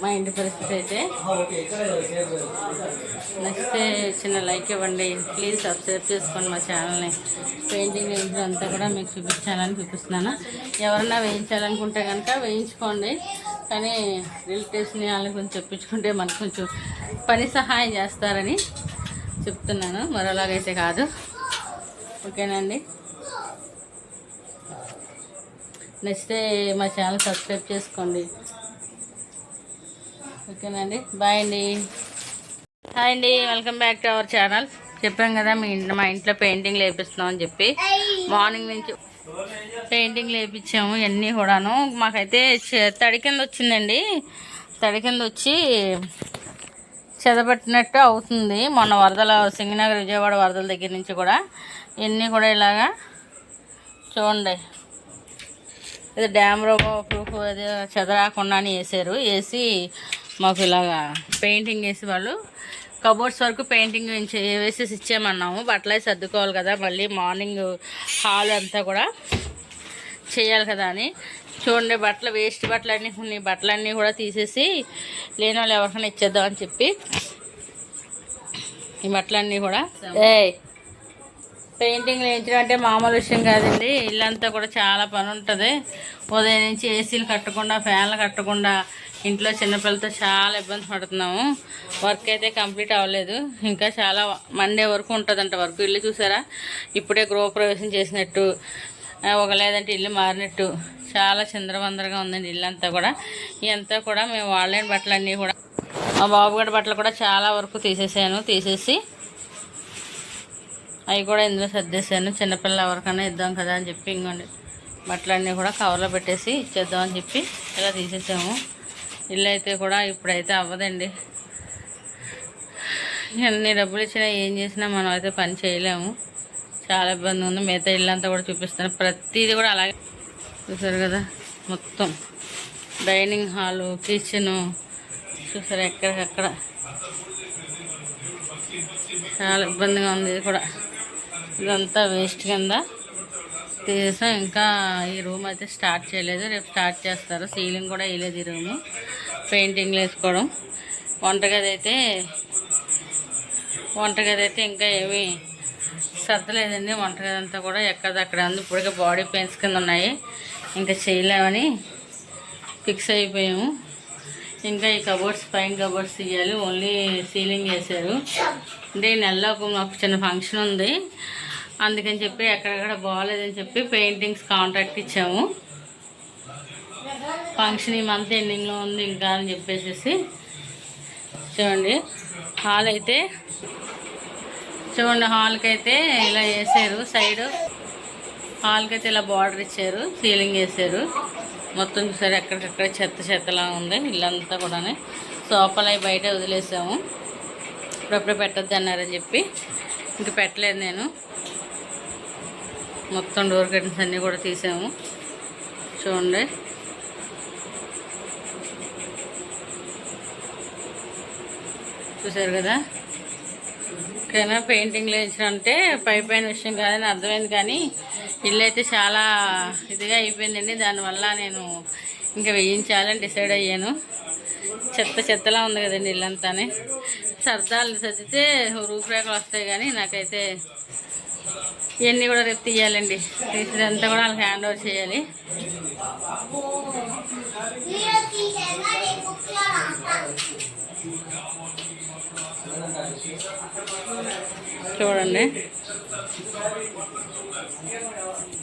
మా ఇంటి పరిస్థితి అయితే. నెక్స్ట్ చిన్న లైక్ ఇవ్వండి. ప్లీజ్ సబ్స్క్రైబ్ చేసుకోండి మా ఛానల్ని. పెయింటింగ్ వేయించడం అంతా కూడా మీకు చూపించాలని చూపిస్తున్నాను. ఎవరన్నా వేయించాలనుకుంటే కనుక వేయించుకోండి. కానీ రిలేటివ్స్ని వాళ్ళని కొంచెం చెప్పించుకుంటే మనకు కొంచెం పని సహాయం చేస్తారని చెప్తున్నాను. మరోలాగైతే కాదు. ఓకేనండి నెక్స్ట్ మా ఛానల్ సబ్స్క్రైబ్ చేసుకోండి. ఓకేనండి. బాయ్ అండి. హాయ్ అండి. Welcome back to our channel. చెప్పాం కదా మీ ఇంట్లో మా ఇంట్లో పెయింటింగ్ లేపిస్తున్నాం అని చెప్పి. మార్నింగ్ నుంచి పెయింటింగ్ లేపించాము ఇవన్నీ కూడాను. మాకైతే చె- తడి కింద వచ్చిందండి. తడి కింద వచ్చి చెదపెట్టినట్టు అవుతుంది. మొన్న వరదల సింగనగర్ విజయవాడ వరదల దగ్గర నుంచి కూడా. ఇవన్నీ కూడా ఇలాగా చూడండి. ఇది డ్యామ్ రోబో ప్రూఫ్ అది చెదరాకుండా అని వేసారు. వేసి మాకు ఇలాగా పెయింటింగ్ వేసి వాళ్ళు కబోర్డ్స్ వరకు పెయింటింగ్ వేసేసి ఇచ్చామన్నాము బట్టలు అవి సర్దుకోవాలి కదా మళ్ళీ మార్నింగ్ హాల్ అంతా కూడా చేయాలి కదా అని. చూడండి బట్టలు వేస్ట్ బట్టలు అన్నీ ఉన్నాయి బట్టలన్నీ కూడా తీసేసి లేని వాళ్ళు ఎవరికైనా ఇచ్చేద్దాం అని చెప్పి ఈ బట్టలన్నీ కూడా. ఏ పెయింటింగ్ వేయించడం అంటే మామూలు విషయం కాదండి. ఇల్లంతా కూడా చాలా పని ఉంటుంది. ఉదయం నుంచి ఏసీలు కట్టకుండా ఫ్యాన్లు కట్టకుండా ఇంట్లో చిన్నపిల్లలతో చాలా ఇబ్బంది పడుతున్నాము. వర్క్ అయితే కంప్లీట్ అవ్వలేదు. ఇంకా చాలా మండే వరకు ఉంటుందంట వర్క్. ఇల్లు చూసారా? ఇప్పుడే గృహప్రవేశం చేసినట్టు ఒక లేదంటే ఇల్లు మారినట్టు చాలా చిందరవందరగా ఉందండి ఇల్లంతా కూడా. ఇదంతా కూడా మేము వాళ్ళని బట్టలన్నీ కూడా మా బాబుగారి బట్టలు కూడా చాలా వరకు తీసేసాను. తీసేసి అవి కూడా ఇందులో సర్దేశాను చిన్నపిల్లలు ఎవరికైనా ఇద్దాం కదా అని చెప్పి ఇంకోండి బట్టలన్నీ కూడా కవర్లో పెట్టేసి ఇచ్చేద్దామని చెప్పి ఇలా తీసేసాము. ఇల్లు అయితే కూడా ఇప్పుడైతే అవ్వదండి. ఎన్ని డబ్బులు ఇచ్చినా ఏం చేసినా మనం అయితే పని చేయలేము. చాలా ఇబ్బంది ఉంది. మిగతా ఇల్లు అంతా కూడా చూపిస్తాను. ప్రతిదీ కూడా అలాగే చూసారు కదా? మొత్తం డైనింగ్ హాలు కిచెను చూసారు? ఎక్కడికక్కడ. చాలా ఇబ్బందిగా ఉంది ఇది కూడా. ఇదంతా వేస్ట్ కింద. తీసేసాం ఇంకా ఈ రూమ్ అయితే స్టార్ట్ చేయలేదు. రేపు స్టార్ట్ చేస్తారు. సీలింగ్ కూడా వేయలేదు ఈ రూము. పెయింటింగ్లు వేసుకోవడం. వంటగది అయితే వంటగది అయితే ఇంకా ఏమీ సర్దలేదండి. వంటగది అంతా కూడా ఎక్కడక్కడ అందు ఇప్పటికే బాడీ పెయిన్స్ కింద ఉన్నాయి. ఇంకా చేయలేమని ఫిక్స్ అయిపోయాము. ఇంకా ఈ కబోర్డ్స్ పైన కబోర్డ్స్ తీయాలి. ఓన్లీ సీలింగ్ వేశారు. అంటే ఈ నెలలో ఒక మాకు చిన్న ఫంక్షన్ ఉంది. అందుకని చెప్పి ఎక్కడెక్కడ బాగాలేదని చెప్పి పెయింటింగ్స్ కాంట్రాక్ట్ ఇచ్చాము. ఫంక్షన్ ఈ మంత్ ఎండింగ్లో ఉంది ఇంకా అని చెప్పేసి చూడండి. హాల్ అయితే చూడండి హాల్కి అయితే ఇలా వేసారు సైడ్ హాల్కి అయితే ఇలా బార్డర్ ఇచ్చారు. సీలింగ్ వేసారు మొత్తం చూసారు ఎక్కడికక్కడ చెత్త చెత్తలా ఉంది ఇల్లంతా కూడా సోఫాలు అవి బయట వదిలేసాము. ఇప్పుడప్పుడే పెట్టద్దు అన్నారని చెప్పి ఇంక పెట్టలేదు నేను. మొత్తం డోర్ కర్టన్స్ అన్నీ కూడా తీసాము. చూడండి. చూసారు కదా? ఓకేనా? పెయింటింగ్లు వేయించడం అంటే పై పైన విషయం కాదని అర్థమైంది కానీ ఇల్లు అయితే చాలా ఇదిగా అయిపోయిందండి. దానివల్ల నేను ఇంకా వేయించాలని డిసైడ్ అయ్యాను. చెత్త చెత్తలా ఉంది కదండి ఇల్లంతానే. సర్దాలు సర్దితే రూపురేఖలు వస్తాయి కానీ నాకైతే ఇవన్నీ కూడా రేపు తీయాలండి. తీసినంతా కూడా వాళ్ళకి హ్యాండ్ ఓవర్ చేయాలి. చూడండి. Yeah.